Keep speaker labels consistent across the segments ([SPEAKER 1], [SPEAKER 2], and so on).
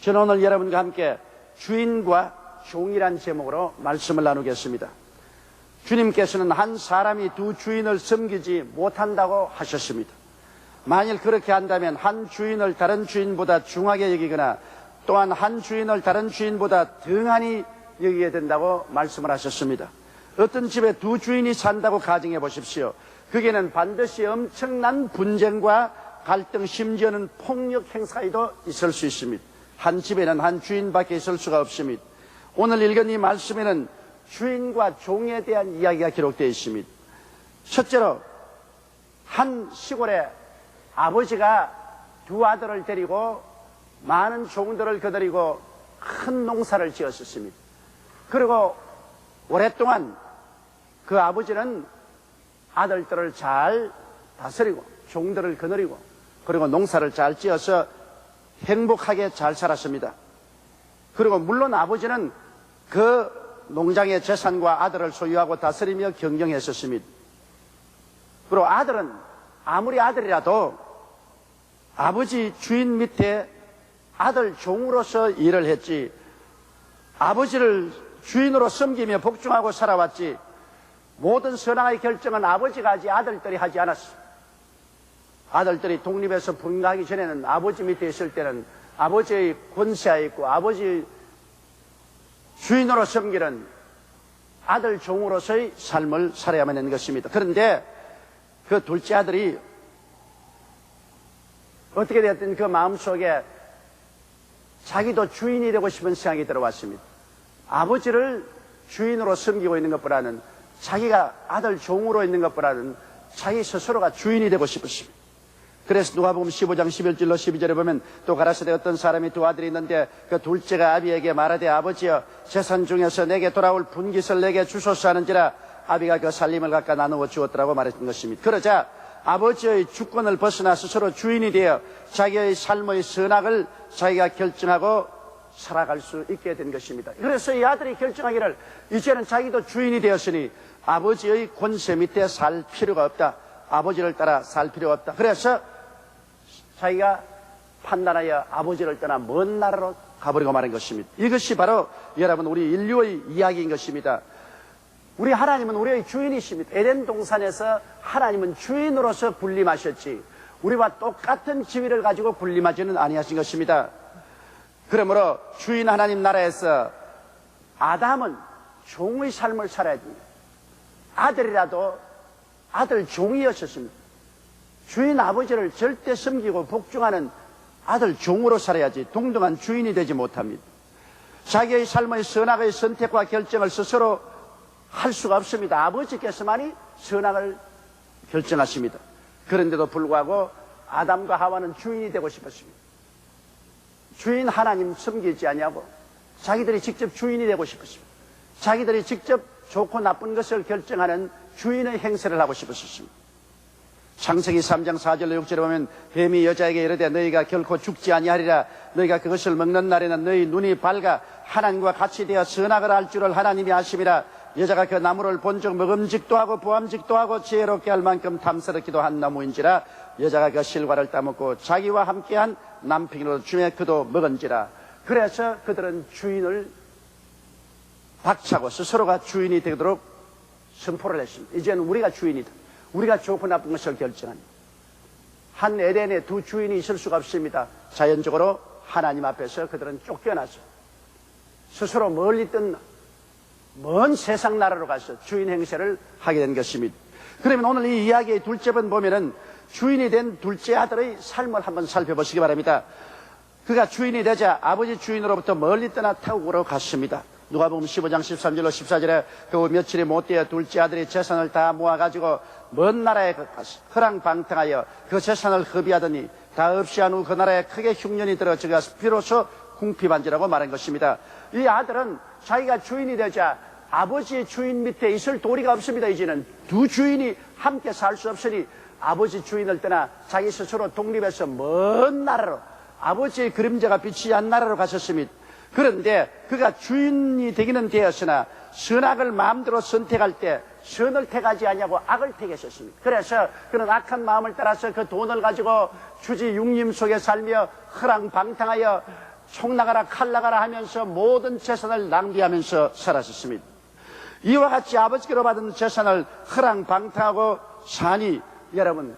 [SPEAKER 1] 저는 오늘 여러분과 함께 주인과 종이란 제목으로 말씀을 나누겠습니다. 주님께서는 한 사람이 두 주인을 섬기지 못한다고 하셨습니다. 만일 그렇게 한다면 한 주인을 다른 주인보다 중하게 여기거나 또한 한 주인을 다른 주인보다 등한히 여기게 된다고 말씀을 하셨습니다. 어떤 집에 두 주인이 산다고 가정해 보십시오. 거기에는 반드시 엄청난 분쟁과 갈등, 심지어는 폭력 행사에도 있을 수 있습니다. 한 집에는 한 주인밖에 있을 수가 없습니다. 오늘 읽은 이 말씀에는 주인과 종에 대한 이야기가 기록되어 있습니다. 첫째로 한 시골에 아버지가 두 아들을 데리고 많은 종들을 거느리고 큰 농사를 지었었습니다. 그리고 오랫동안 그 아버지는 아들들을 잘 다스리고 종들을 거느리고 그리고 농사를 잘 지어서 행복하게 잘 살았습니다. 그리고 물론 아버지는 그 농장의 재산과 아들을 소유하고 다스리며 경영했었습니다. 그리고 아들은 아무리 아들이라도 아버지 주인 밑에 아들 종으로서 일을 했지 아버지를 주인으로 섬기며 복종하고 살아왔지 모든 선악의 결정은 아버지가 하지 아들들이 하지 않았어. 아들들이 독립해서 분가하기 전에는 아버지 밑에 있을 때는 아버지의 권세하에 있고 아버지 주인으로 섬기는 아들 종으로서의 삶을 살아야만 하는 것입니다. 그런데 그 둘째 아들이 어떻게 되었든 그 마음속에 자기도 주인이 되고 싶은 생각이 들어왔습니다. 아버지를 주인으로 섬기고 있는 것보다는 자기가 아들 종으로 있는 것보다는 자기 스스로가 주인이 되고 싶었습니다. 그래서 누가 보면 15장 11절로 12절에 보면 또 가라사대 어떤 사람이 두 아들이 있는데 그 둘째가 아비에게 말하되 아버지여 재산 중에서 내게 돌아올 분깃을 내게 주소서 하는지라 아비가 그 살림을 갖다 나누어 주었더라고 말했던 것입니다. 그러자 아버지의 주권을 벗어나 스스로 주인이 되어 자기의 삶의 선악을 자기가 결정하고 살아갈 수 있게 된 것입니다. 그래서 이 아들이 결정하기를 이제는 자기도 주인이 되었으니 아버지의 권세 밑에 살 필요가 없다. 아버지를 따라 살 필요가 없다. 그래서 자기가 판단하여 아버지를 떠나 먼 나라로 가버리고 말한 것입니다. 이것이 바로 여러분 우리 인류의 이야기인 것입니다. 우리 하나님은 우리의 주인이십니다. 에덴 동산에서 하나님은 주인으로서 군림하셨지 우리와 똑같은 지위를 가지고 군림하지는 아니하신 것입니다. 그러므로 주인 하나님 나라에서 아담은 종의 삶을 살아야 됩니다. 아들이라도 아들 종이었었습니다. 주인 아버지를 절대 섬기고 복종하는 아들 종으로 살아야지 동등한 주인이 되지 못합니다. 자기의 삶의 선악의 선택과 결정을 스스로 할 수가 없습니다. 아버지께서만이 선악을 결정하십니다. 그런데도 불구하고 아담과 하와는 주인이 되고 싶었습니다. 주인 하나님 섬기지 아니하고 자기들이 직접 주인이 되고 싶었습니다. 자기들이 직접 좋고 나쁜 것을 결정하는 주인의 행세를 하고 싶었습니다. 창세기 3장 4절로 6절에 보면 뱀이 여자에게 이르되 너희가 결코 죽지 아니하리라 너희가 그것을 먹는 날에는 너희 눈이 밝아 하나님과 같이 되어 선악을 알 줄을 하나님이 아심이라 여자가 그 나무를 본적 먹음직도 하고 보암직도 하고 지혜롭게 할 만큼 탐스럽기도 한 나무인지라 여자가 그 실과를 따먹고 자기와 함께한 남편으로 주에 그도 먹은지라 그래서 그들은 주인을 박차고 스스로가 주인이 되도록 선포를 했습니다. 이제는 우리가 주인이다. 우리가 좋고 나쁜 것을 결정한다. 한 에덴에 두 주인이 있을 수가 없습니다. 자연적으로 하나님 앞에서 그들은 쫓겨나서 스스로 멀리 뜬먼 세상 나라로 가서 주인 행세를 하게 된 것입니다. 그러면 오늘 이 이야기의 둘째 번 보면은 주인이 된 둘째 아들의 삶을 한번 살펴보시기 바랍니다. 그가 주인이 되자 아버지 주인으로부터 멀리 떠나 태국으로 갔습니다. 누가 보면 15장 13절로 14절에 그 며칠이 못되어 둘째 아들이 재산을 다 모아가지고 먼 나라에 허랑방탕하여 그 재산을 허비하더니 다 없이 한 후 그 나라에 크게 흉년이 들어 저가 비로소 궁핍한지라고 말한 것입니다. 이 아들은 자기가 주인이 되자 아버지의 주인 밑에 있을 도리가 없습니다. 이제는 두 주인이 함께 살 수 없으니 아버지 주인을 떠나 자기 스스로 독립해서 먼 나라로 아버지의 그림자가 비치지 않는 나라로 가셨습니다. 그런데 그가 주인이 되기는 되었으나 선악을 마음대로 선택할 때 선을 택하지 아니하고 악을 택했었습니다. 그래서 그는 악한 마음을 따라서 그 돈을 가지고 주지 육림 속에 살며 허랑방탕하여 총 나가라 칼 나가라 하면서 모든 재산을 낭비하면서 살았었습니다. 이와 같이 아버지께로 받은 재산을 허랑방탕하고 사니 여러분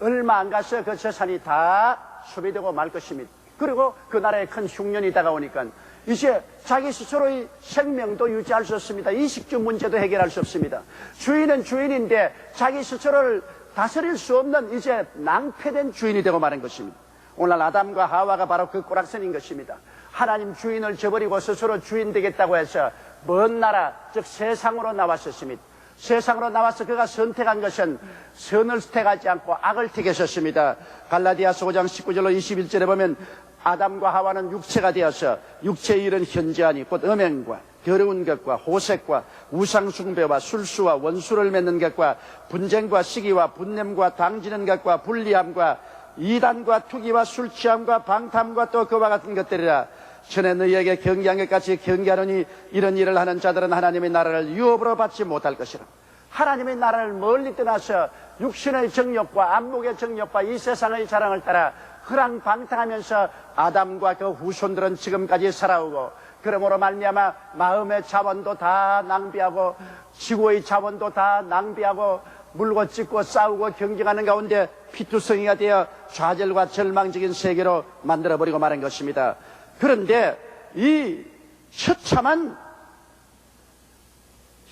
[SPEAKER 1] 얼마 안 가서 그 재산이 다 소비되고 말 것입니다. 그리고 그 나라에 큰 흉년이 다가오니까 이제 자기 스스로의 생명도 유지할 수 없습니다. 이식주 문제도 해결할 수 없습니다. 주인은 주인인데 자기 스스로를 다스릴 수 없는 이제 낭패된 주인이 되고 마는 것입니다. 오늘 아담과 하와가 바로 그 꼬락선인 것입니다. 하나님 주인을 저버리고 스스로 주인 되겠다고 해서 먼 나라, 즉 세상으로 나왔었습니다. 세상으로 나와서 그가 선택한 것은 선을 택하지 않고 악을 택했었습니다. 갈라디아서 5장 19절로 21절에 보면 아담과 하와는 육체가 되어서 육체의 일은 현저하니 곧 음행과 더러운 것과 호색과 우상숭배와 술수와 원수를 맺는 것과 분쟁과 시기와 분냄과 당지는 것과 불리함과 이단과 투기와 술취함과 방탐과 또 그와 같은 것들이라 전에 너희에게 경계한 것 같이 경계하노니 이런 일을 하는 자들은 하나님의 나라를 유업으로 받지 못할 것이라. 하나님의 나라를 멀리 떠나서 육신의 정욕과 안목의 정욕과 이 세상의 자랑을 따라 허랑방탕하면서 아담과 그 후손들은 지금까지 살아오고 그러므로 말미암아 마음의 자원도 다 낭비하고 지구의 자원도 다 낭비하고 물고 찢고 싸우고 경쟁하는 가운데 피투성이가 되어 좌절과 절망적인 세계로 만들어버리고 마는 것입니다. 그런데 이 처참한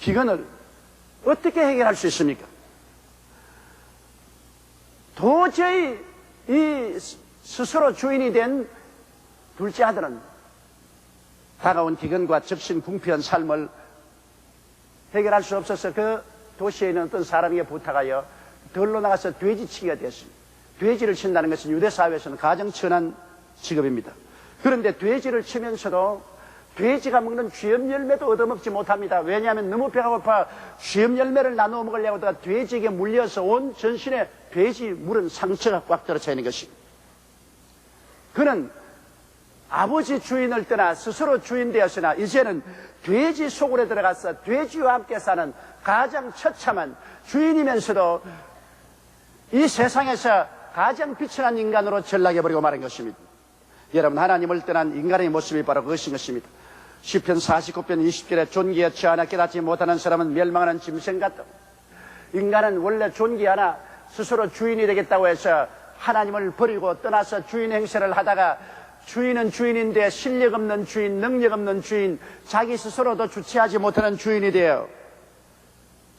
[SPEAKER 1] 기근을 어떻게 해결할 수 있습니까? 도저히 이 스스로 주인이 된 둘째 아들은 다가온 기근과 적신 궁피한 삶을 해결할 수 없어서 그 도시에 있는 어떤 사람에게 부탁하여 덜로 나가서 돼지치기가 되었습니다. 돼지를 친다는 것은 유대사회에서는 가장 천한 직업입니다. 그런데 돼지를 치면서도 돼지가 먹는 쥐염 열매도 얻어먹지 못합니다. 왜냐하면 너무 배가 고파 쥐염 열매를 나누어 먹으려고 하다가 돼지에게 물려서 온 전신에 돼지 물은 상처가 꽉 들어차 있는 것입니다. 그는 아버지 주인을 떠나 스스로 주인 되었으나 이제는 돼지 속으로 들어가서 돼지와 함께 사는 가장 처참한 주인이면서도 이 세상에서 가장 비천한 인간으로 전락해버리고 마는 것입니다. 여러분 하나님을 떠난 인간의 모습이 바로 그것인 것입니다. 시편 49편 20절에 존귀하지 않아 깨닫지 못하는 사람은 멸망하는 짐승 같다. 인간은 원래 존귀하나 스스로 주인이 되겠다고 해서 하나님을 버리고 떠나서 주인 행세를 하다가 주인은 주인인데 실력 없는 주인, 능력 없는 주인, 자기 스스로도 주체하지 못하는 주인이 되어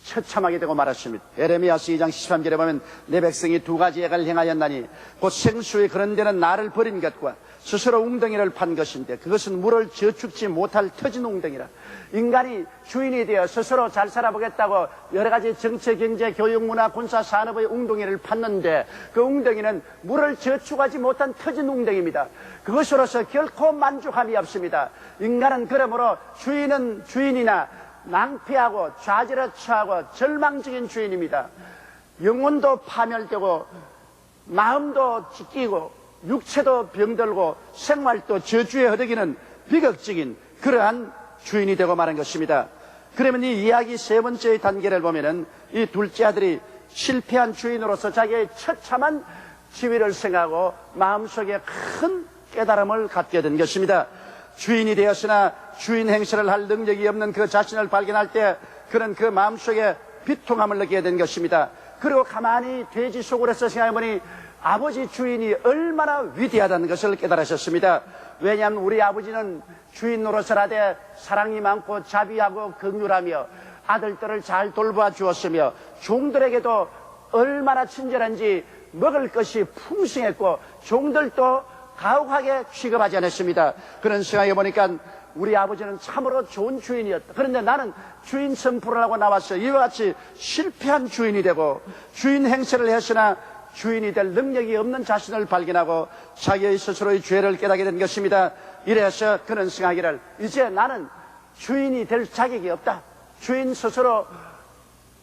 [SPEAKER 1] 처참하게 되고 말았습니다. 에레미야스 2장 13절에 보면 내 백성이 두 가지 액을 행하였나니 곧 생수의 그런 데는 나를 버린 것과 스스로 웅덩이를 판 것인데 그것은 물을 저축지 못할 터진 웅덩이라 인간이 주인이 되어 스스로 잘 살아보겠다고 여러 가지 정치, 경제, 교육, 문화, 군사, 산업의 웅덩이를 팠는데 그 웅덩이는 물을 저축하지 못한 터진 웅덩이입니다. 그것으로서 결코 만족함이 없습니다. 인간은 그러므로 주인은 주인이나 낭패하고 좌절에 처하고 절망적인 주인입니다. 영혼도 파멸되고 마음도 찢기고 육체도 병들고 생활도 저주에 허덕이는 비극적인 그러한 주인이 되고 마는 것입니다. 그러면 이 이야기 세 번째의 단계를 보면은 이 둘째 아들이 실패한 주인으로서 자기의 처참한 지위를 생각하고 마음속에 큰 깨달음을 갖게 된 것입니다. 주인이 되었으나 주인 행세를 할 능력이 없는 그 자신을 발견할 때 그는 그 마음속에 비통함을 느끼게 된 것입니다. 그리고 가만히 돼지 속으로서 생각해보니 아버지 주인이 얼마나 위대하다는 것을 깨달으셨습니다. 왜냐하면 우리 아버지는 주인 노릇을 하되 사랑이 많고 자비하고 긍휼하며 아들들을 잘 돌봐 주었으며 종들에게도 얼마나 친절한지 먹을 것이 풍성했고 종들도 가혹하게 취급하지 않았습니다. 그런 생각해 보니까 우리 아버지는 참으로 좋은 주인이었다. 그런데 나는 주인 선포를 하고 나왔어. 이와 같이 실패한 주인이 되고 주인 행세를 했으나 주인이 될 능력이 없는 자신을 발견하고 자기의 스스로의 죄를 깨닫게 된 것입니다. 이래서 그는 생각하기를 이제 나는 주인이 될 자격이 없다. 주인 스스로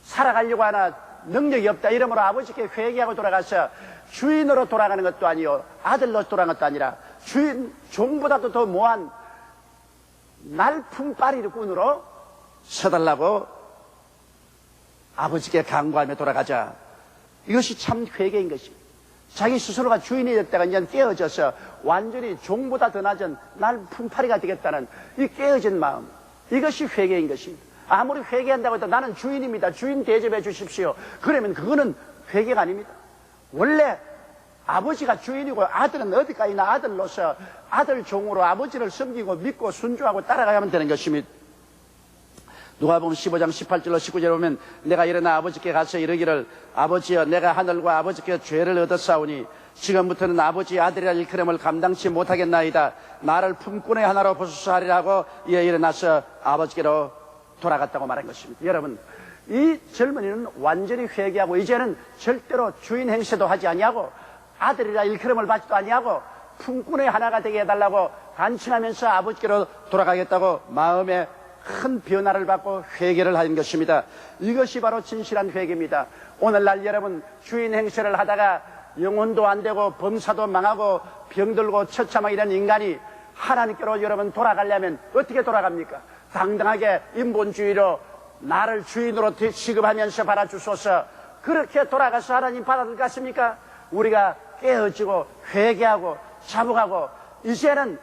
[SPEAKER 1] 살아가려고 하나 능력이 없다. 이러므로 아버지께 회개하고 돌아가서 주인으로 돌아가는 것도 아니요 아들로 돌아가는 것도 아니라 주인 종보다도 더 모한 날품빠리꾼으로 서달라고 아버지께 강구하며 돌아가자. 이것이 참 회개인 것입니다. 자기 스스로가 주인이 됐다가 이제 깨어져서 완전히 종보다 더 낮은 날 품팔이가 되겠다는 이 깨어진 마음. 이것이 회개인 것입니다. 아무리 회개한다고 해도 나는 주인입니다. 주인 대접해 주십시오. 그러면 그거는 회개가 아닙니다. 원래 아버지가 주인이고 아들은 어디까지나 아들로서 아들 종으로 아버지를 섬기고 믿고 순종하고 따라가야만 되는 것입니다. 누가 보면 15장 18절로 19절에 보면 내가 일어나 아버지께 가서 이르기를 아버지여 내가 하늘과 아버지께 죄를 얻었사오니 지금부터는 아버지 아들이라 일컬음을 감당치 못하겠나이다. 나를 품꾼의 하나로 보소서 하리라 하고 이에 일어나서 아버지께로 돌아갔다고 말한 것입니다. 여러분 이 젊은이는 완전히 회개하고 이제는 절대로 주인 행세도 하지 아니하고 아들이라 일컬음을 받지도 아니하고 품꾼의 하나가 되게 해달라고 간청하면서 아버지께로 돌아가겠다고 마음에 큰 변화를 받고 회개를 하는 것입니다. 이것이 바로 진실한 회개입니다. 오늘날 여러분 주인 행세를 하다가 영혼도 안 되고 범사도 망하고 병들고 처참하게 된 인간이 하나님께로 여러분 돌아가려면 어떻게 돌아갑니까? 당당하게 인본주의로 나를 주인으로 취급하면서 받아주소서 그렇게 돌아가서 하나님 받아들 것 같습니까? 우리가 깨어지고 회개하고 자복하고 이제는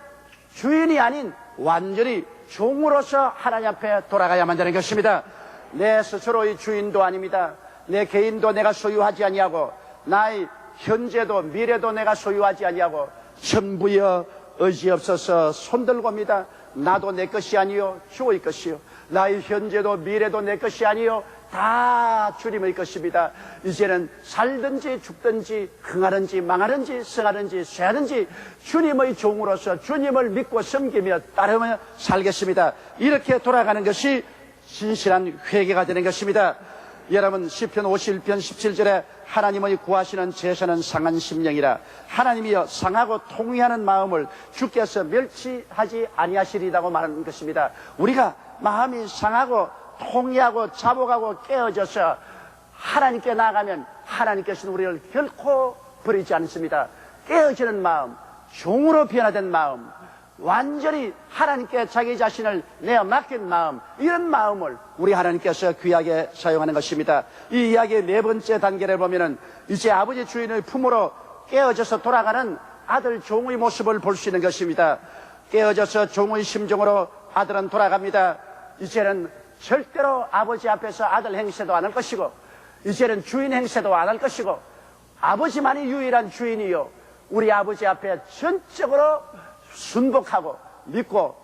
[SPEAKER 1] 주인이 아닌 완전히 종으로서 하나님 앞에 돌아가야만 되는 것입니다. 내 스스로의 주인도 아닙니다. 내 개인도 내가 소유하지 아니하고 나의 현재도 미래도 내가 소유하지 아니하고 전부여 의지 없어서 손들고입니다. 나도 내 것이 아니요 주의 것이요 나의 현재도 미래도 내 것이 아니요 다 주님의 것입니다. 이제는 살든지 죽든지 흥하든지 망하든지 성하든지 쇠하든지 주님의 종으로서 주님을 믿고 섬기며 따르며 살겠습니다. 이렇게 돌아가는 것이 진실한 회개가 되는 것입니다. 여러분 시편 51편 17절에 하나님의 구하시는 제사는 상한 심령이라 하나님이여 상하고 통회하는 마음을 주께서 멸치하지 아니하시리라고 말하는 것입니다. 우리가 마음이 상하고 통회하고 자복하고 깨어져서 하나님께 나가면 하나님께서는 우리를 결코 버리지 않습니다. 깨어지는 마음, 종으로 변화된 마음, 완전히 하나님께 자기 자신을 내어 맡긴 마음, 이런 마음을 우리 하나님께서 귀하게 사용하는 것입니다. 이 이야기의 네 번째 단계를 보면은 이제 아버지 주인의 품으로 깨어져서 돌아가는 아들 종의 모습을 볼 수 있는 것입니다. 깨어져서 종의 심정으로 아들은 돌아갑니다. 이제는 절대로 아버지 앞에서 아들 행세도 안 할 것이고, 이제는 주인 행세도 안 할 것이고, 아버지만이 유일한 주인이요. 우리 아버지 앞에 전적으로 순복하고 믿고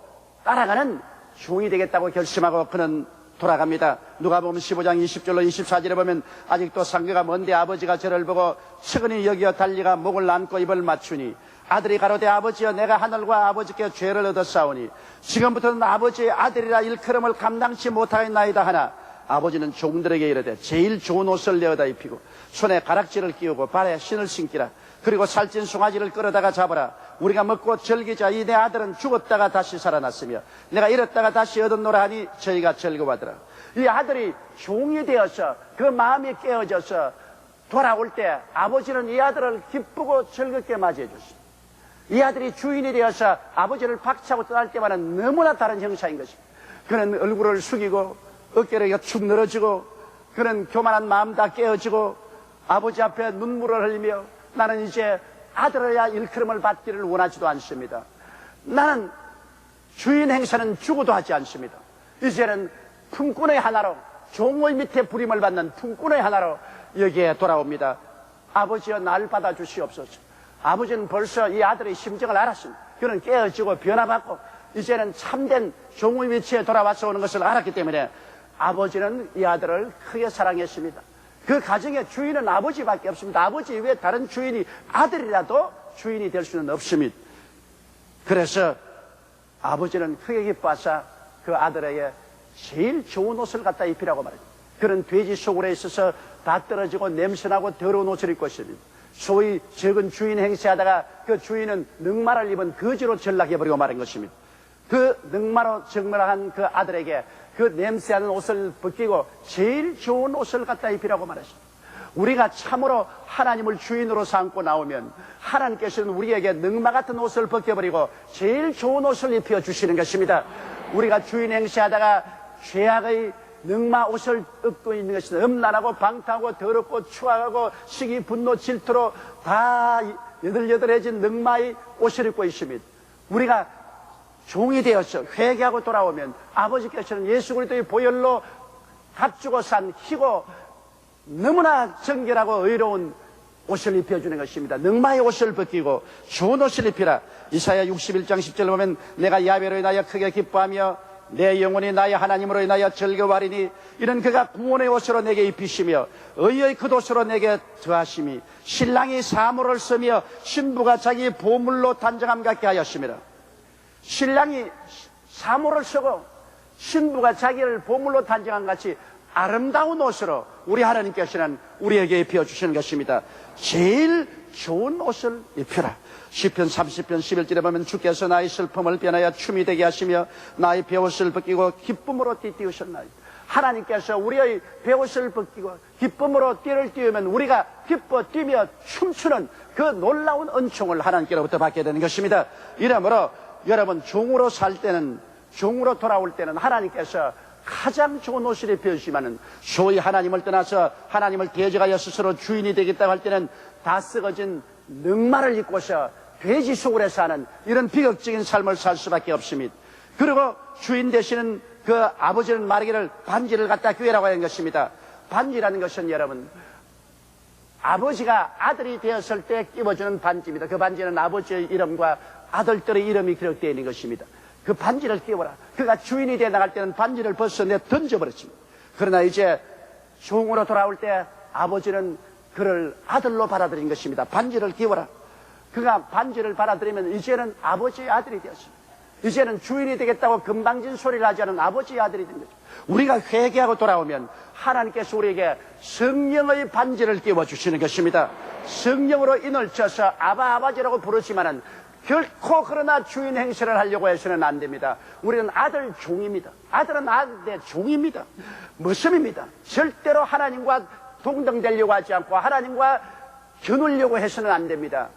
[SPEAKER 1] 따라가는 종이 되겠다고 결심하고 그는 돌아갑니다. 누가 보면 15장 20절로 24절에 보면 아직도 상계가 먼데 아버지가 저를 보고 측은히 여기어 달리가 목을 안고 입을 맞추니 아들이 가로되 아버지여 내가 하늘과 아버지께 죄를 얻었사오니 지금부터는 아버지의 아들이라 일컬음을 감당치 못하겠나이다 하나 아버지는 종들에게 이르되 제일 좋은 옷을 내어다 입히고 손에 가락지를 끼우고 발에 신을 신기라 그리고 살찐 송아지를 끌어다가 잡아라. 우리가 먹고 즐기자. 이 내 아들은 죽었다가 다시 살아났으며 내가 잃었다가 다시 얻었노라 하니 저희가 즐거워하더라. 이 아들이 종이 되어서 그 마음이 깨어져서 돌아올 때 아버지는 이 아들을 기쁘고 즐겁게 맞이해 줬습니다. 이 아들이 주인이 되어서 아버지를 박차고 떠날 때와는 너무나 다른 형사인 것입니다. 그는 얼굴을 숙이고 어깨를 축 늘어지고 그는 교만한 마음 다 깨어지고 아버지 앞에 눈물을 흘리며 나는 이제 아들이야 일컬음을 받기를 원하지도 않습니다. 나는 주인 행사는 죽어도 하지 않습니다. 이제는 품꾼의 하나로 종의 밑에 부림을 받는 품꾼의 하나로 여기에 돌아옵니다. 아버지여 날 받아주시옵소서. 아버지는 벌써 이 아들의 심정을 알았습니다. 그는 깨어지고 변화받고 이제는 참된 종의 위치에 돌아와서 오는 것을 알았기 때문에 아버지는 이 아들을 크게 사랑했습니다. 그 가정의 주인은 아버지밖에 없습니다. 아버지 외에 다른 주인이 아들이라도 주인이 될 수는 없습니다. 그래서 아버지는 크게 기뻐하사 그 아들에게 제일 좋은 옷을 갖다 입히라고 말합니다. 그런 돼지 속으로 있어서 다 떨어지고 냄새나고 더러운 옷을 입고 있습니다. 소위 적은 주인 행세하다가 그 주인은 능마를 입은 거지로 전락해버리고 말한 것입니다. 그 능마로 정멸한 그 아들에게 그 냄새나는 옷을 벗기고 제일 좋은 옷을 갖다 입히라고 말하십니다. 우리가 참으로 하나님을 주인으로 삼고 나오면 하나님께서는 우리에게 능마 같은 옷을 벗겨버리고 제일 좋은 옷을 입혀 주시는 것입니다. 우리가 주인 행세하다가 죄악의 능마 옷을 입고 있는 것이 음란하고 방탕하고 더럽고 추악하고 시기 분노 질투로 다 여들여들해진 능마의 옷을 입고 있습니다. 우리가 종이 되어서 회개하고 돌아오면 아버지께서는 예수 그리스도의 보혈로 값주고 산 희고 너무나 정결하고 의로운 옷을 입혀주는 것입니다. 능마의 옷을 벗기고 좋은 옷을 입히라. 이사야 61장 10절 보면 내가 야베로 인하여 크게 기뻐하며 내 영혼이 나의 하나님으로 인하여 즐거워하리니 이런 그가 구원의 옷으로 내게 입히시며 의의 그 옷으로 내게 더하심이 신랑이 사물을 쓰며 신부가 자기 보물로 단정함 같게 하였습니다. 신랑이 사물을 쓰고 신부가 자기를 보물로 단정한 같이 아름다운 옷으로 우리 하나님께서는 우리에게 입혀주시는 것입니다. 제일 좋은 옷을 입혀라. 시편 30편 11절에 보면 주께서 나의 슬픔을 변하여 춤이 되게 하시며 나의 배옷을 벗기고 기쁨으로 띠띠우셨나이. 하나님께서 우리의 배옷을 벗기고 기쁨으로 띠를 띄우면 우리가 기뻐 뛰며 춤추는 그 놀라운 은총을 하나님께로부터 받게 되는 것입니다. 이러므로 여러분 종으로 살 때는 종으로 돌아올 때는 하나님께서 가장 좋은 옷을 입혀주시면은 소위 하나님을 떠나서 하나님을 대적하여 스스로 주인이 되겠다고 할 때는 다 썩어진 능마를 입고서 돼지 해서 사는 이런 비극적인 삶을 살 수밖에 없습니다. 그리고 주인 되시는 그 아버지는 말하기를 반지를 갖다 교회라고 하는 것입니다. 반지라는 것은 여러분 아버지가 아들이 되었을 때 끼워주는 반지입니다. 그 반지는 아버지의 이름과 아들들의 이름이 기록되어 있는 것입니다. 그 반지를 끼워라. 그가 주인이 돼 나갈 때는 반지를 벗어내 던져버렸습니다. 그러나 이제 종으로 돌아올 때 아버지는 그를 아들로 받아들인 것입니다. 반지를 끼워라. 그가 반지를 받아들이면 이제는 아버지의 아들이 되었습니다. 이제는 주인이 되겠다고 금방진 소리를 하지 않은 아버지의 아들이 된 거죠. 우리가 회개하고 돌아오면 하나님께서 우리에게 성령의 반지를 끼워주시는 것입니다. 성령으로 인을 쳐서 아바 아버지라고 부르지만은 결코 그러나 주인 행세를 하려고 해서는 안 됩니다. 우리는 아들 종입니다. 아들은 아들의 종입니다. 모습입니다. 절대로 하나님과 동등되려고 하지 않고 하나님과 겨누려고 해서는 안 됩니다.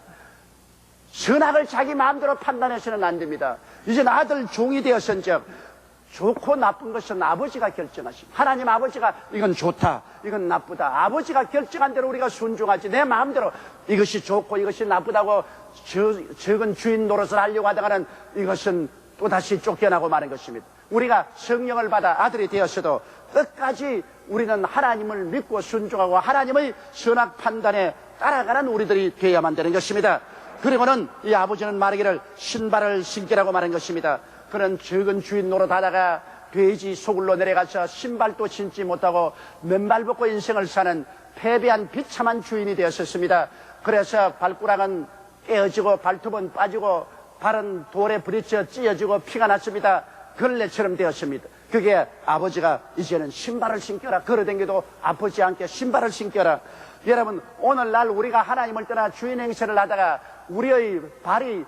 [SPEAKER 1] 선악을 자기 마음대로 판단해서는 안 됩니다. 이제는 아들 종이 되었은 즉 좋고 나쁜 것은 아버지가 결정하십니다. 하나님 아버지가 이건 좋다, 이건 나쁘다. 아버지가 결정한 대로 우리가 순종하지 내 마음대로 이것이 좋고 이것이 나쁘다고 저, 적은 주인 노릇을 하려고 하다가는 이것은 또다시 쫓겨나고 마는 것입니다. 우리가 성령을 받아 아들이 되었어도 끝까지 우리는 하나님을 믿고 순종하고 하나님의 선악 판단에 따라가는 우리들이 되어야만 되는 것입니다. 그리고는 이 아버지는 말하기를 신발을 신기라고 말한 것입니다. 그는 적은 주인 노릇하다가 돼지 소굴로 내려가서 신발도 신지 못하고 맨발 벗고 인생을 사는 패배한 비참한 주인이 되었었습니다. 그래서 발가락은 깨어지고 발톱은 빠지고 발은 돌에 부딪혀 찢어지고 피가 났습니다. 걸레처럼 되었습니다. 그게 아버지가 이제는 신발을 신겨라. 걸어댕겨도 아프지 않게 신발을 신겨라. 여러분, 오늘날 우리가 하나님을 떠나 주인 행세를 하다가 우리의 발이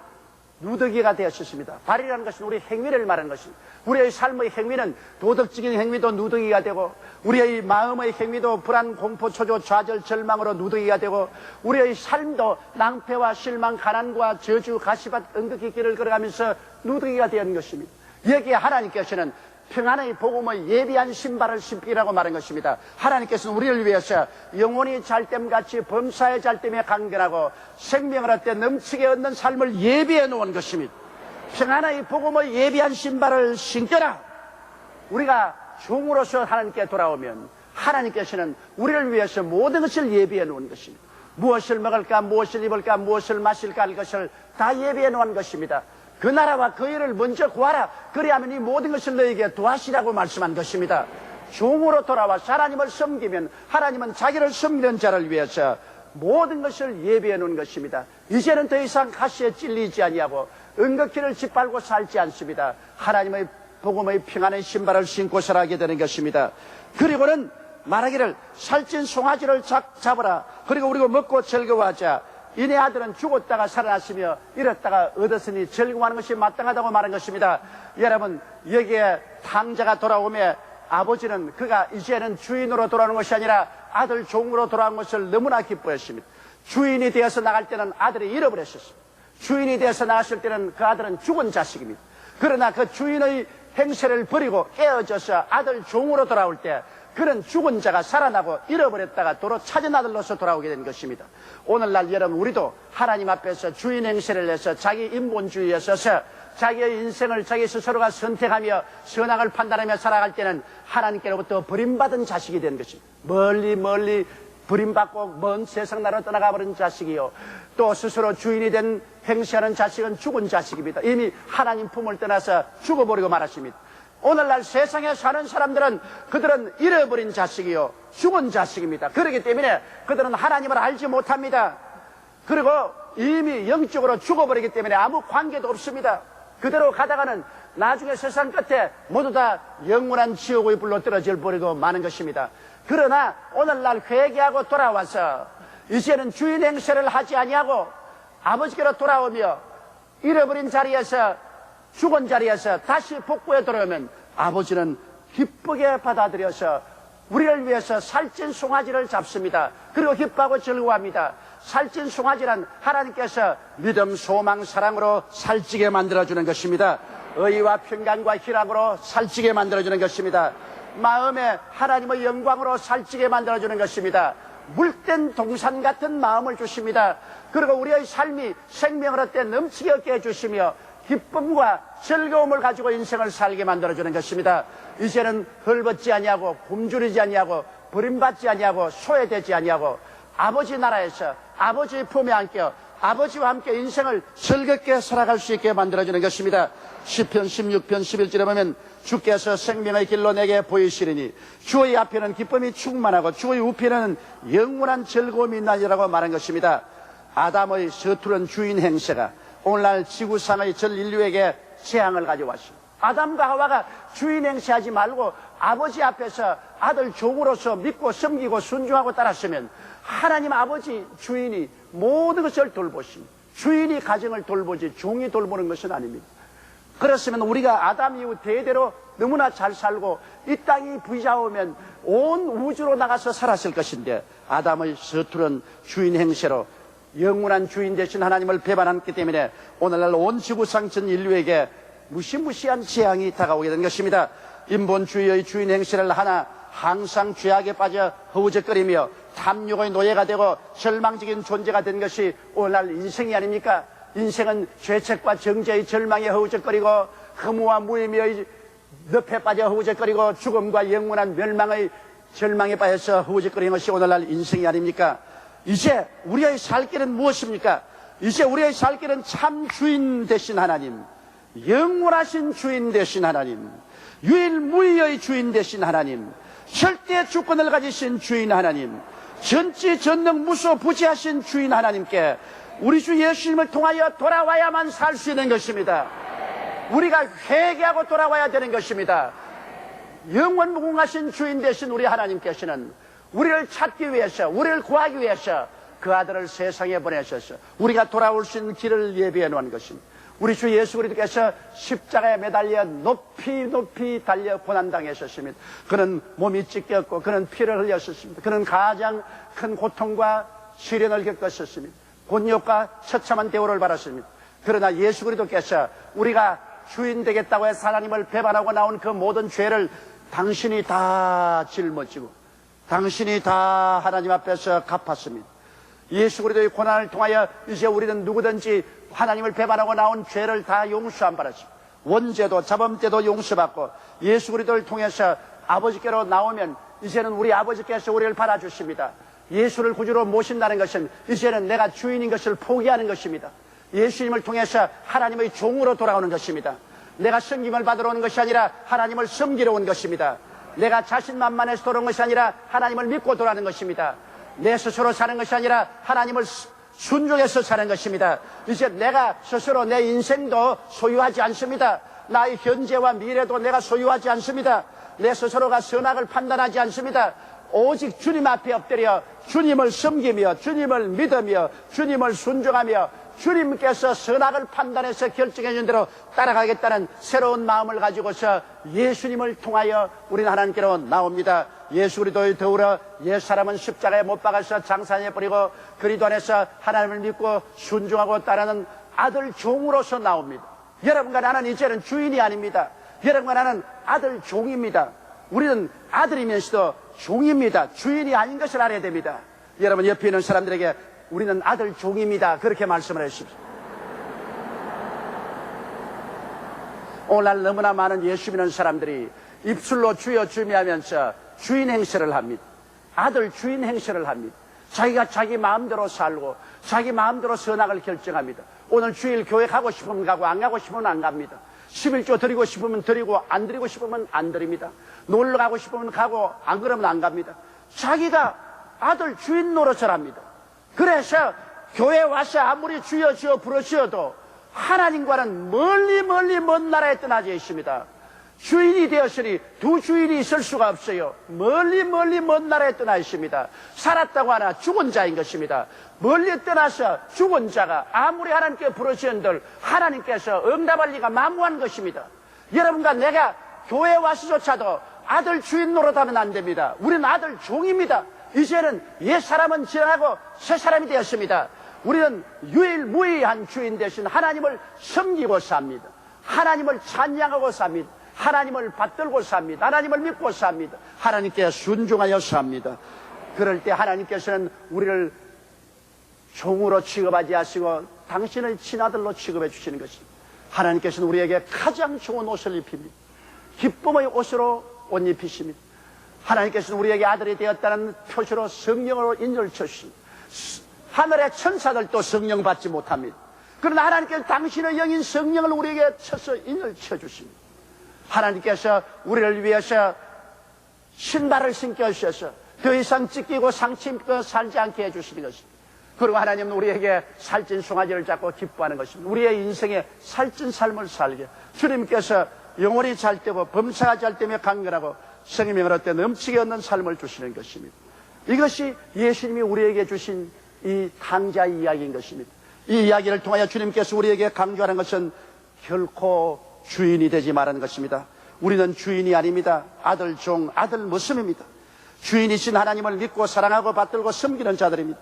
[SPEAKER 1] 누더기가 되었습니다. 발이라는 것은 우리 행위를 말하는 것입니다. 우리의 삶의 행위는 도덕적인 행위도 누더기가 되고 우리의 마음의 행위도 불안, 공포, 초조, 좌절, 절망으로 누더기가 되고 우리의 삶도 낭패와 실망, 가난과 저주, 가시밭, 응극히 길을 걸어가면서 누더기가 되는 것입니다. 여기에 하나님께서는 평안의 복음의 예비한 신발을 신기라고 말한 것입니다. 하나님께서는 우리를 위해서 영혼이 잘됨같이 범사의 잘됨에 강건하고 생명을 얻되 넘치게 얻는 삶을 예비해 놓은 것입니다. 평안의 복음의 예비한 신발을 신겨라. 우리가 종으로서 하나님께 돌아오면 하나님께서는 우리를 위해서 모든 것을 예비해 놓은 것입니다. 무엇을 먹을까, 무엇을 입을까, 무엇을 마실까 할 것을 다 예비해 놓은 것입니다. 그 나라와 그 일을 먼저 구하라. 그리하면 이 모든 것을 너에게 도하시라고 말씀한 것입니다. 종으로 돌아와 하나님을 섬기면 하나님은 자기를 섬기는 자를 위해서 모든 것을 예비해 놓은 것입니다. 이제는 더 이상 가시에 찔리지 아니하고 은극기를 짓밟고 살지 않습니다. 하나님의 복음의 평안의 신발을 신고 살아가게 되는 것입니다. 그리고는 말하기를 살찐 송아지를 잡, 잡아라. 그리고 우리가 먹고 즐거워하자. 이내 아들은 죽었다가 살아났으며 이랬다가 얻었으니 즐거워하는 것이 마땅하다고 말한 것입니다. 여러분 여기에 탕자가 돌아오며 아버지는 그가 이제는 주인으로 돌아오는 것이 아니라 아들 종으로 돌아온 것을 너무나 기뻐했습니다. 주인이 되어서 나갈 때는 아들이 잃어버렸었습니다. 주인이 되어서 나갔을 때는 그 아들은 죽은 자식입니다. 그러나 그 주인의 행세를 버리고 깨어져서 아들 종으로 돌아올 때 그런 죽은 자가 살아나고 잃어버렸다가 도로 찾은 아들로서 돌아오게 된 것입니다. 오늘날 여러분 우리도 하나님 앞에서 주인 행세를 해서 자기 인본주의에 서서 자기의 인생을 자기 스스로가 선택하며 선악을 판단하며 살아갈 때는 하나님께로부터 버림받은 자식이 된 것입니다. 멀리 멀리 버림받고 먼 세상 나라로 떠나가 버린 자식이요. 또 스스로 주인이 된 행세하는 자식은 죽은 자식입니다. 이미 하나님 품을 떠나서 죽어버리고 말았습니다. 오늘날 세상에 사는 사람들은 그들은 잃어버린 자식이요. 죽은 자식입니다. 그렇기 때문에 그들은 하나님을 알지 못합니다. 그리고 이미 영적으로 죽어버리기 때문에 아무 관계도 없습니다. 그대로 가다가는 나중에 세상 끝에 모두 다 영원한 지옥의 불로 떨어질 버리고 마는 것입니다. 그러나 오늘날 회개하고 돌아와서 이제는 주인 행세를 하지 아니하고 아버지께로 돌아오며 잃어버린 자리에서 죽은 자리에서 다시 복구해 돌아오면 아버지는 기쁘게 받아들여서 우리를 위해서 살찐 송아지를 잡습니다. 그리고 기뻐하고 즐거워합니다. 살찐 송아지란 하나님께서 믿음, 소망, 사랑으로 살찌게 만들어주는 것입니다. 의와 평강과 희락으로 살찌게 만들어주는 것입니다. 마음에 하나님의 영광으로 살찌게 만들어주는 것입니다. 물된 동산 같은 마음을 주십니다. 그리고 우리의 삶이 생명을 얻때 넘치게 얻게 해주시며 기쁨과 즐거움을 가지고 인생을 살게 만들어주는 것입니다. 이제는 헐벗지 아니하고 굶주리지 아니하고 버림받지 아니하고 소외되지 아니하고 아버지 나라에서 아버지 품에 안겨 아버지와 함께 인생을 즐겁게 살아갈 수 있게 만들어주는 것입니다. 10편 16편 11절에 보면 주께서 생명의 길로 내게 보이시리니 주의 앞에는 기쁨이 충만하고 주의 우편에는 영원한 즐거움이 있나니라고 말한 것입니다. 아담의 서투른 주인 행세가 오늘날 지구상의 전 인류에게 재앙을 가져왔습니다. 아담과 하와가 주인 행세하지 말고 아버지 앞에서 아들 종으로서 믿고 섬기고 순종하고 따랐으면 하나님 아버지 주인이 모든 것을 돌보십니다. 주인이 가정을 돌보지 종이 돌보는 것은 아닙니다. 그렇으면 우리가 아담 이후 대대로 너무나 잘 살고 이 땅이 부자오면 온 우주로 나가서 살았을 것인데 아담의 서투른 주인 행세로 영원한 주인 되신 하나님을 배반했기 때문에 오늘날 온 지구상 전 인류에게 무시무시한 재앙이 다가오게 된 것입니다. 인본주의의 주인 행세를 하나 항상 죄악에 빠져 허우적거리며 탐욕의 노예가 되고 절망적인 존재가 된 것이 오늘날 인생이 아닙니까? 인생은 죄책과 정죄의 절망에 허우적거리고 허무와 무의미의 늪에 빠져 허우적거리고 죽음과 영원한 멸망의 절망에 빠져서 허우적거리는 것이 오늘날 인생이 아닙니까? 이제 우리의 살 길은 무엇입니까? 이제 우리의 살 길은 참 주인 되신 하나님, 영원하신 주인 되신 하나님, 유일무이의 주인 되신 하나님, 절대 주권을 가지신 주인 하나님, 전지 전능 무소 부지하신 주인 하나님께 우리 주 예수님을 통하여 돌아와야만 살 수 있는 것입니다. 우리가 회개하고 돌아와야 되는 것입니다. 영원 무궁하신 주인 되신 우리 하나님께서는 우리를 찾기 위해서, 우리를 구하기 위해서 그 아들을 세상에 보내셔서 우리가 돌아올 수 있는 길을 예비해 놓은 것입니다. 우리 주 예수 그리스도께서 십자가에 매달려 높이 높이 달려 고난당하셨습니다. 그는 몸이 찢겼고 그는 피를 흘렸었습니다. 그는 가장 큰 고통과 시련을 겪었었습니다. 곤욕과 처참한 대우를 받았습니다. 그러나 예수 그리스도께서 우리가 주인 되겠다고 해서 하나님을 배반하고 나온 그 모든 죄를 당신이 다 짊어지고 당신이 다 하나님 앞에서 갚았습니다. 예수 그리스도의 고난을 통하여 이제 우리는 누구든지 하나님을 배반하고 나온 죄를 다 용서한 바라십니다. 원죄도 자범 때도 용서받고 예수 그리스도를 통해서 아버지께로 나오면 이제는 우리 아버지께서 우리를 받아주십니다. 예수를 구주로 모신다는 것은 이제는 내가 주인인 것을 포기하는 것입니다. 예수님을 통해서 하나님의 종으로 돌아오는 것입니다. 내가 섬김을 받으러 온 것이 아니라 하나님을 섬기러 온 것입니다. 내가 자신만만해서 돌아온 것이 아니라 하나님을 믿고 돌아가는 것입니다. 내 스스로 사는 것이 아니라 하나님을 순종해서 사는 것입니다. 이제 내가 스스로 내 인생도 소유하지 않습니다. 나의 현재와 미래도 내가 소유하지 않습니다. 내 스스로가 선악을 판단하지 않습니다. 오직 주님 앞에 엎드려 주님을 섬기며 주님을 믿으며 주님을 순종하며 주님께서 선악을 판단해서 결정해 준 대로 따라가겠다는 새로운 마음을 가지고서 예수님을 통하여 우리는 하나님께로 나옵니다. 예수 그리스도의 더불어 옛 사람은 십자가에 못 박아서 장사해 버리고 그리스도 안에서 하나님을 믿고 순종하고 따르는 아들 종으로서 나옵니다. 여러분과 나는 이제는 주인이 아닙니다. 여러분과 나는 아들 종입니다. 우리는 아들이면서도 종입니다. 주인이 아닌 것을 알아야 됩니다. 여러분 옆에 있는 사람들에게 우리는 아들 종입니다. 그렇게 말씀을 하십시오. 오늘날 너무나 많은 예수 믿는 사람들이 입술로 주여 주미하면서 주인 행세를 합니다. 아들 주인 행세를 합니다. 자기가 자기 마음대로 살고 자기 마음대로 선악을 결정합니다. 오늘 주일 교회 가고 싶으면 가고 안 가고 싶으면 안 갑니다. 11조 드리고 싶으면 드리고 안 드리고 싶으면 안 드립니다. 놀러 가고 싶으면 가고 안 그러면 안 갑니다. 자기가 아들 주인 노릇을 합니다. 그래서 교회 와서 아무리 주여 주여 부르시어도 하나님과는 멀리 멀리 먼 나라에 떠나져 있습니다. 주인이 되었으니 두 주인이 있을 수가 없어요. 멀리 멀리 먼 나라에 떠나 있습니다. 살았다고 하나 죽은 자인 것입니다. 멀리 떠나서 죽은 자가 아무리 하나님께 부르시는들 하나님께서 응답할 리가 만무한 것입니다. 여러분과 내가 교회 와서조차도 아들 주인 노릇하면 안 됩니다. 우리는 아들 종입니다. 이제는 옛 사람은 지나가고 새 사람이 되었습니다. 우리는 유일무이한 주인 대신 하나님을 섬기고 삽니다. 하나님을 찬양하고 삽니다. 하나님을 받들고 삽니다. 하나님을 믿고 삽니다. 하나님께 순종하여 삽니다. 그럴 때 하나님께서는 우리를 종으로 취급하지 하시고 당신의 친아들로 취급해 주시는 것입니다. 하나님께서는 우리에게 가장 좋은 옷을 입힙니다. 기쁨의 옷으로 옷 입히십니다. 하나님께서는 우리에게 아들이 되었다는 표시로 성령으로 인을 쳐주십니다. 하늘의 천사들도 성령 받지 못합니다. 그러나 하나님께서 당신의 영인 성령을 우리에게 쳐서 인을 쳐주십니다. 하나님께서 우리를 위해서 신발을 신게 하셔서 더 이상 찢기고 상처 입고 살지 않게 해주시는 것입니다. 그리고 하나님은 우리에게 살찐 송아지를 잡고 기뻐하는 것입니다. 우리의 인생에 살찐 삶을 살게 주님께서 영원히 잘 되고 범사가 잘 되며 강건하고 성님이 그럴 때 넘치게 얻는 삶을 주시는 것입니다. 이것이 예수님이 우리에게 주신 이 탕자 이야기인 것입니다. 이 이야기를 통하여 주님께서 우리에게 강조하는 것은 결코 주인이 되지 말하는 것입니다. 우리는 주인이 아닙니다. 아들 종, 아들 모습입니다. 주인이신 하나님을 믿고 사랑하고 받들고 섬기는 자들입니다.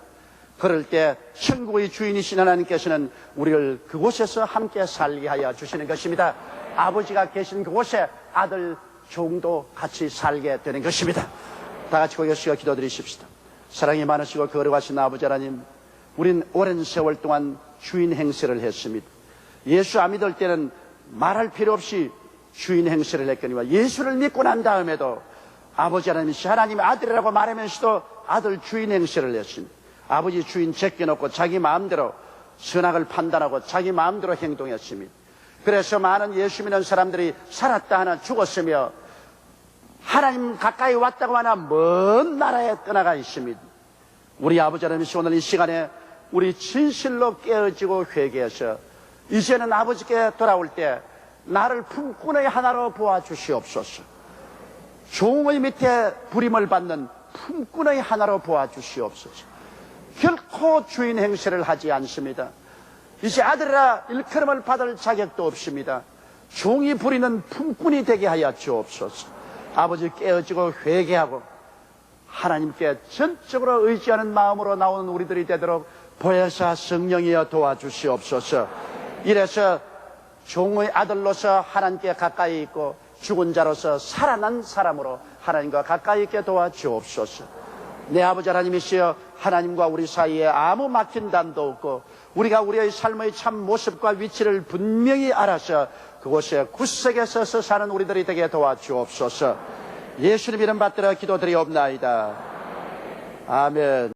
[SPEAKER 1] 그럴 때 천국의 주인이신 하나님께서는 우리를 그곳에서 함께 살게 하여 주시는 것입니다. 아버지가 계신 그곳에 아들 종도 같이 살게 되는 것입니다. 다 같이 고개시어 기도드리십시다. 사랑이 많으시고 거룩하신 아버지 하나님, 우린 오랜 세월 동안 주인 행세를 했습니다. 예수 안 믿을 때는 말할 필요 없이 주인 행세를 했거니와 예수를 믿고 난 다음에도 아버지 하나님이 하나님의 아들이라고 말하면서도 아들 주인 행세를 했습니다. 아버지 주인 제껴놓고 자기 마음대로 선악을 판단하고 자기 마음대로 행동했습니다. 그래서 많은 예수 믿는 사람들이 살았다 하나 죽었으며 하나님 가까이 왔다고 하나 먼 나라에 떠나가 있습니다. 우리 아버지 하나님이 오늘 이 시간에 우리 진실로 깨어지고 회개해서 이제는 아버지께 돌아올 때 나를 품꾼의 하나로 보아 주시옵소서. 종의 밑에 부림을 받는 품꾼의 하나로 보아 주시옵소서. 결코 주인 행세를 하지 않습니다. 이제 아들이라 일컬음을 받을 자격도 없습니다. 종이 부리는 품꾼이 되게 하여 주옵소서. 아버지 깨어지고 회개하고 하나님께 전적으로 의지하는 마음으로 나오는 우리들이 되도록 보혜사 성령이여 도와주시옵소서. 이래서 종의 아들로서 하나님께 가까이 있고 죽은 자로서 살아난 사람으로 하나님과 가까이 있게 도와주옵소서. 내 아버지 하나님이시여 하나님과 우리 사이에 아무 막힌 단도 없고 우리가 우리의 삶의 참 모습과 위치를 분명히 알아서 그곳에 굳세게 서서 사는 우리들이 되게 도와주옵소서. 예수님 이름 받들어 기도드리옵나이다. 아멘.